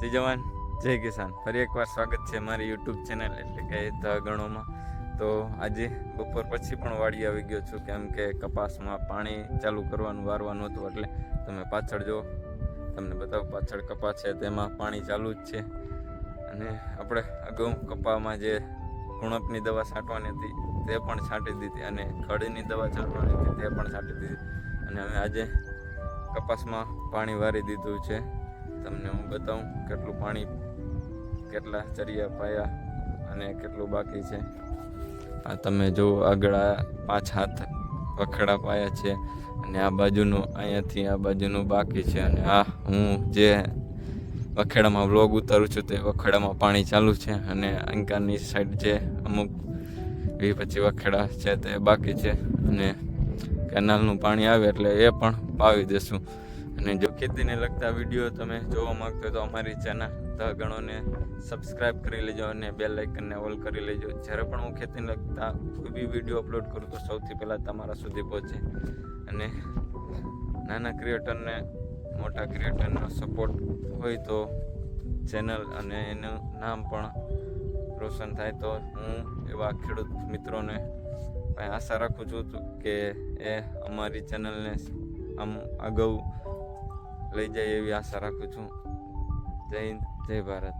જય જવાન. જય કિસાન. ફરી એકવાર સ્વાગત છે મારી યુટ્યુબ ચેનલ એટલે કે ગણોમાં તો આજે બપોર પછી પણ વાડી આવી ગયો છું કેમ કે કપાસમાં પાણી ચાલુ કરવાનું, વારવાનું હતું એટલે તમે પાછળ જો તમને બતાવો, પાછળ કપાસ છે, તેમાં પાણી ચાલુ જ છે. અને આપણે અગાઉ કપામાં જે ગુણપની દવા છાંટવાની હતી, તે પણ છાંટી દીધી અને ખડીની દવા છાંટવાની હતી, તે પણ છાંટી દીધી. અને હવે આજે કપાસમાં પાણી વારી દીધું છે. તમને હું બતાવું કેટલું પાણી, કેટલા ચરિયા પાયા અને કેટલું બાકી છે. આ તમે જો આગળ પાંચ હાથ વખડા પાયા છે અને આ બાજુનું, અહીંયાથી આ બાજુનું બાકી છે. અને આ હું જે વખેડામાં વ્લોગ ઉતારું છું તે વખેડામાં પાણી ચાલુ છે અને અંકાની સાઈડ જે અમુક વી પછી વખેડા છે તે બાકી છે. અને કેનાલનું પાણી આવે એટલે એ પણ પાવી દેશું. અને જો ખેતીને લગતા વીડિયો તમે જોવા માંગતો હોય તો અમારી ચેનલ ધ ગણોને સબસ્ક્રાઇબ કરી લેજો અને બેલ આઇકનને ઓલ કરી લેજો. જ્યારે પણ હું ખેતીને લગતા કોઈ બી વીડિયો અપલોડ કરું તો સૌથી પહેલાં તમારા સુધી પહોંચે. અને નાના ક્રિએટરને મોટા ક્રિએટરનો સપોર્ટ હોય તો ચેનલ અને એનું નામ પણ રોશન થાય તો હું એવા ખેડૂત મિત્રોને આશા રાખું છું કે એ અમારી ચેનલને આમ અગાઉ લઈ જાય એવી આશા રાખું છું. જય હિન્દ જય ભારત.